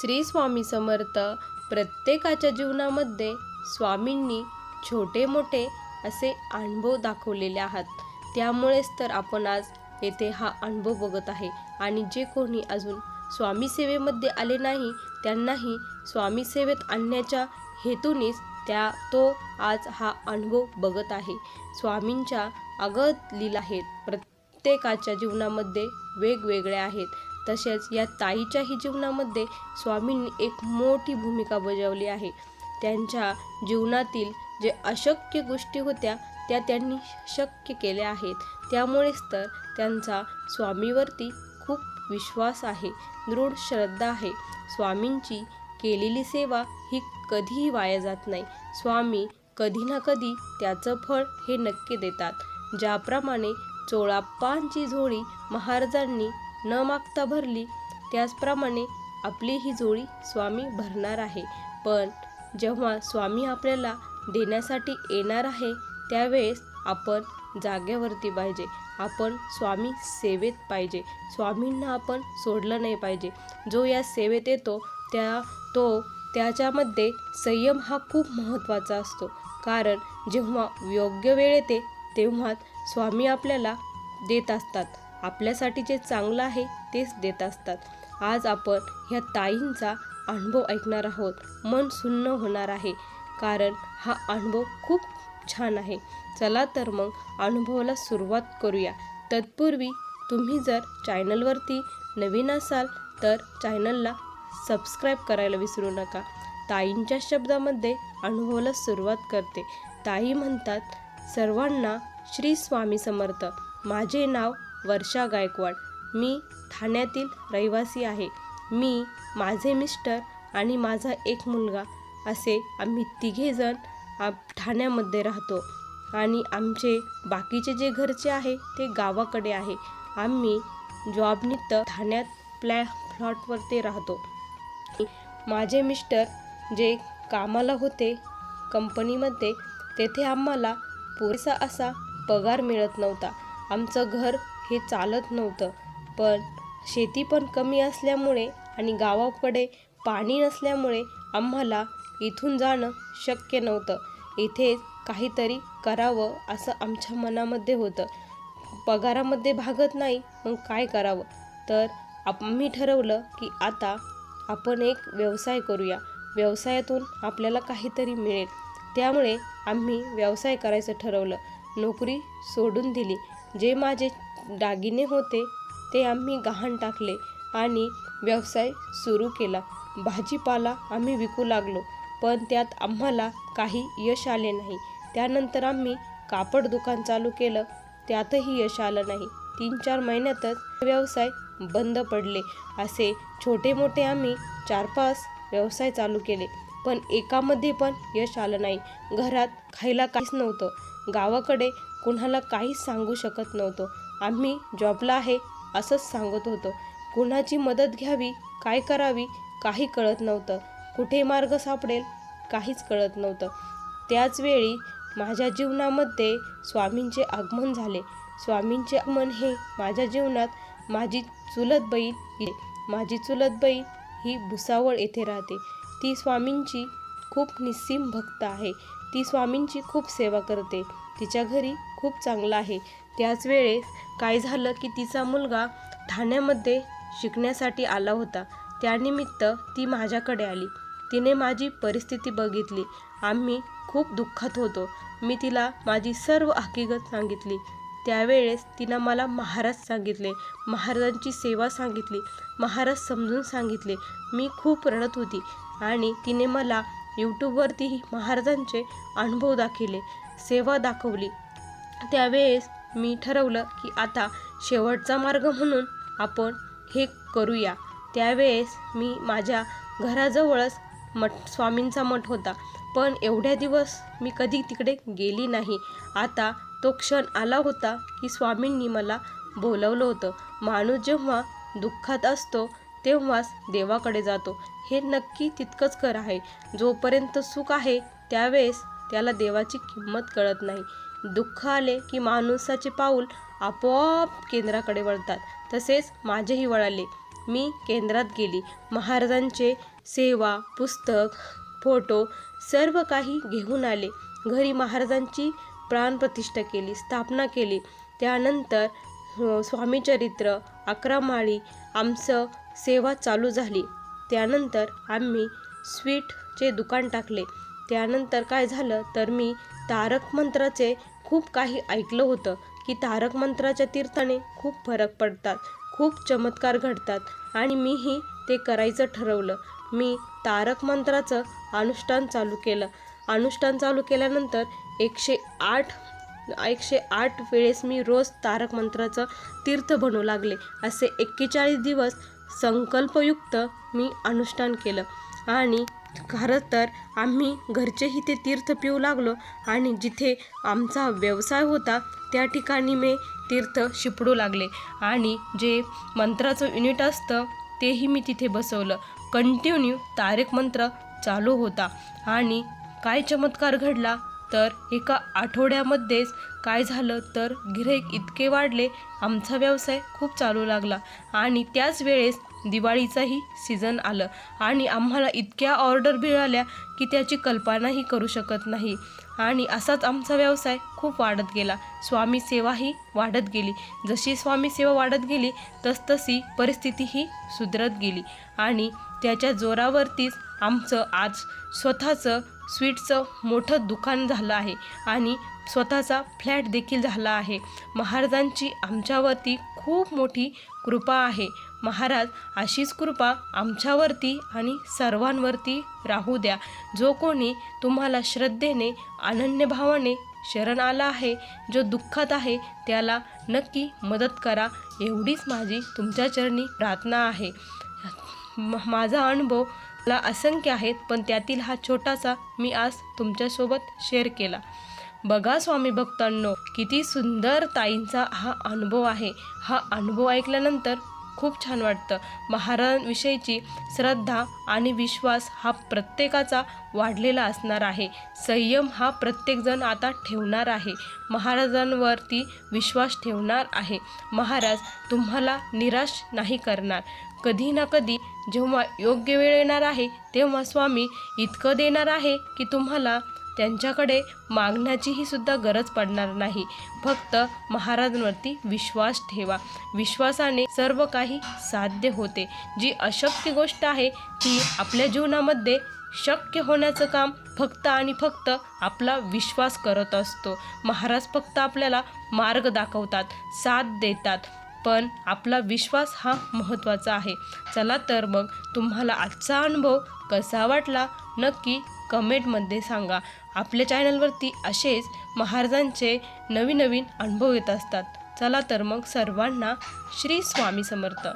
श्री स्वामी समर्थ प्रत्येकाच्या जीवनामध्ये स्वामींनी छोटे मोठे असे अनुभव दाखवलेले आहात. त्यामुळेच तर आपण आज येथे हा अनुभव बघत आहे. आणि जे कोणी अजून स्वामी सेवेमध्ये आले नाही त्यांनाही स्वामी सेवेत आणण्याच्या हेतूनेच त्या तो आज हा अनुभव बघत आहे. स्वामींच्या अगत लीला आहेत. प्रत्येकाच्या जीवनामध्ये वेगवेगळ्या आहेत. तसेच या ताईच्याही जीवनामध्ये स्वामींनी एक मोठी भूमिका बजावली आहे. त्यांच्या जीवनातील जे अशक्य गोष्टी होत्या त्या त्यांनी शक्य केल्या आहेत. त्यामुळेच तर त्यांचा स्वामीवरती खूप विश्वास आहे दृढ श्रद्धा आहे. स्वामींची केलेली सेवा ही कधीही वाया जात नाही. स्वामी कधी ना कधी त्याचं फळ हे नक्की देतात. ज्याप्रमाणे चोळाप्पांची झोळी महाराजांनी न मागता भरली त्याचप्रमाणे आपली ही जोडी स्वामी भरणार आहे. पण जेव्हा स्वामी आपल्याला देण्यासाठी येणार आहे त्यावेळेस आपण जागेवरती पाहिजे. आपण स्वामी सेवेत पाहिजे. स्वामींना आपण सोडलं नाही पाहिजे. जो या सेवेत येतो त्या तो त्याच्यामध्ये संयम हा खूप महत्त्वाचा असतो. कारण जेव्हा योग्य वेळ येते तेव्हा स्वामी आपल्याला देत असतात. आपल्यासाठी जे चांगलं आहे तेच देत असतात. आज आपण ह्या ताईंचा अनुभव ऐकणार आहोत. मन सुन्न होणार आहे. कारण हा अनुभव खूप छान आहे. चला तर मग अनुभवाला सुरुवात करूया. तत्पूर्वी तुम्ही जर चॅनलवरती नवीन असाल तर चॅनलला सबस्क्राईब करायला विसरू नका. ताईंच्या शब्दामध्ये अनुभवाला सुरुवात करते. ताई म्हणतात सर्वांना श्री स्वामी समर्थ. माझे नाव वर्षा गायकवाड. मी ठाण्यातील रहिवासी आहे. मी माझे मिस्टर आणि माझा एक मुलगा असे आम्ही तिघेजण आ ठाण्यामध्ये राहतो. आणि आमचे बाकीचे जे घरचे आहे ते गावाकडे आहे. आम्ही जॉबनिमित्त ठाण्यात प्लॅ फ्लॉटवरती राहतो. माझे मिस्टर जे कामाला होते कंपनीमध्ये तेथे आम्हाला पुरेसा असा पगार मिळत नव्हता. आमचं घर हे चालत नव्हतं. पण शेती पण कमी असल्यामुळे आणि गावाकडे पाणी नसल्यामुळे आम्हाला इथून जाणं शक्य नव्हतं. इथे काहीतरी करावं असं आमच्या मनामध्ये होतं. पगारामध्ये भागत नाही मग काय करावं? तर आम्ही ठरवलं की आता आपण एक व्यवसाय करूया. व्यवसायातून आपल्याला काहीतरी मिळेल. त्यामुळे आम्ही व्यवसाय करायचं ठरवलं. नोकरी सोडून दिली. जे माझे दागिने होते ते आम्ही गहाण टाकले आणि व्यवसाय सुरू केला. भाजीपाला आम्ही विकू लागलो पण त्यात आम्हाला काही यश आले नाही. त्यानंतर आम्ही कापड दुकान चालू केलं त्यातही यश आलं नाही. तीन चार महिन्यातच व्यवसाय बंद पडले. असे छोटे मोठे आम्ही चार पाच व्यवसाय चालू केले पण एकामध्ये पण यश आलं नाही. घरात खायला काहीच नव्हतं. गावाकडे कुणाला काहीच सांगू शकत नव्हतो. आम्ही जॉबला आहे असंच सांगत होतो. कुणाची मदत घ्यावी काय करावी काही कळत नव्हतं. कुठे मार्ग सापडेल काहीच कळत नव्हतं. त्याचवेळी माझ्या जीवनामध्ये स्वामींचे आगमन झाले. स्वामींचे आगमन हे माझ्या जीवनात माझी चुलत बहीण माझी चुलत बहीण ही भुसावळ येथे राहते. ती स्वामींची खूप निस्सीम भक्त आहे. ती स्वामींची खूप सेवा करते. तिच्या घरी खूप चांगलं आहे. त्याच वेळेस काय झालं की तिचा मुलगा ठाण्यामध्ये शिकण्यासाठी आला होता. त्यानिमित्त ती माझ्याकडे आली. तिने माझी परिस्थिती बघितली. आम्ही खूप दुःखात होतो. मी तिला माझी सर्व हकीकत सांगितली. त्यावेळेस तिनं मला महाराज सांगितले. महाराजांची सेवा सांगितली. महाराज समजून सांगितले. मी खूप रडत होती आणि तिने मला यूट्यूबवरतीही महाराजांचे अनुभव दाखिले सेवा दाखवली. त्यावेळेस मी ठरवलं की आता शेवटचा मार्ग म्हणून आपण हे करूया. त्यावेळेस मी माझ्या घराजवळच मठ स्वामींचा मठ होता पण एवढ्या दिवस मी कधी तिकडे गेली नाही. आता तो क्षण आला होता की स्वामींनी मला बोलवलं होतं. माणूस जेव्हा दुःखात असतो तेव्हाच देवाकडे जातो. हे नक्की तितकंच कर आहे. जोपर्यंत सुख आहे त्यावेळेस त्याला देवाची किंमत कळत नाही. दुःख आले की माणसाचे पाऊल आपोआप केंद्राकडे वळतात. तसेच माझेही वळाले. मी केंद्रात गेली. महाराजांचे सेवा पुस्तक फोटो सर्व काही घेऊन आले. घरी महाराजांची प्राणप्रतिष्ठा केली स्थापना केली. त्यानंतर स्वामीचरित्र अकरा माळी आमचं सेवा चालू झाली. त्यानंतर आम्ही स्वीटचे दुकान टाकले. त्यानंतर काय झालं तर मी तारक मंत्राचे खूप काही ऐकलं होतं की तारक मंत्राच्या तीर्थाने खूप फरक पडतात खूप चमत्कार घडतात आणि मीही ते करायचं ठरवलं. मी तारक मंत्राचं अनुष्ठान चालू केलं. अनुष्ठान चालू केल्यानंतर एकशे आठ एकशे आठ वेळेस मी रोज तारक मंत्राचं तीर्थ बनू लागले. असे एक्केचाळीस दिवस संकल्पयुक्त मी अनुष्ठान केलं. आणि खरं तर आम्ही घरचेही ते तीर्थ पिऊ लागलो आणि जिथे आमचा व्यवसाय होता त्या ठिकाणी मी तीर्थ शिपडू लागले. आणि जे मंत्राचं युनिट असतं तेही मी तिथे बसवलं. कंटिन्यू तारक मंत्र चालू होता. आणि काय चमत्कार घडला तर एका आठवड्यामध्येच काय झालं? तर गिऱ्हाईक इतके वाढले आमचा व्यवसाय खूप चालू लागला आणि त्याच वेळेस दिवाळीचाही सीझन आलं आणि आम्हाला इतक्या ऑर्डर मिळाल्या की त्याची कल्पनाही करू शकत नाही. आणि असाच आमचा व्यवसाय खूप वाढत गेला. स्वामी सेवाही वाढत गेली. जशी स्वामी सेवा वाढत गेली तसतशी परिस्थितीही सुधरत गेली. आणि त्याच्या जोरावरतीच आमचं आज स्वतःचं स्वीटचं मोठं दुकान झालं आहे. आणि स्वतःचा फ्लॅट देखील झाला आहे. महाराजांची आमच्यावरती खूप मोठी कृपा आहे. महाराज अशीच कृपा आमच्यावरती आणि सर्वांवरती राहू द्या. जो कोणी तुम्हाला श्रद्धेने अनन्यभावाने शरण आला आहे जो दुःखात आहे त्याला नक्की मदत करा. एवढीच माझी तुमच्या चरणी प्रार्थना आहे. म- माझा अनुभव मला असंख्य आहेत पण त्यातील हा छोटासा मी आज तुमच्यासोबत शेअर केला. बघा स्वामी भक्तांनो किती सुंदर ताईंचा हा अनुभव आहे. हा अनुभव ऐकल्यानंतर खूप छान वाटतं. महाराजांविषयीची श्रद्धा आणि विश्वास हा प्रत्येकाचा वाढलेला असणार आहे. संयम हा प्रत्येकजण आता ठेवणार आहे. महाराजांवरती विश्वास ठेवणार आहे. महाराज तुम्हाला निराश नाही करणार. कधी ना कधी जेव्हा योग्य वेळ येणार आहे तेव्हा स्वामी इतकं देणार आहे की तुम्हाला त्यांच्याकडे मागण्याचीही सुद्धा गरज पडणार नाही. फक्त महाराजांवरती विश्वास ठेवा. विश्वासाने सर्व काही साध्य होते. जी अशक्य गोष्ट आहे ती आपल्या जीवनामध्ये शक्य होण्याचं काम फक्त आणि फक्त आपला विश्वास करत असतो. महाराज फक्त आपल्याला मार्ग दाखवतात साथ देतात पण आपला विश्वास हा महत्त्वाचा आहे. चला तर मग तुम्हाला आजचा अनुभव कसा वाटला नक्की कमेंटमध्ये सांगा. आपल्या चॅनलवरती असेच महाराजांचे नवीन नवीन अनुभव येत असतात. चला तर मग सर्वांना श्री स्वामी समर्थ.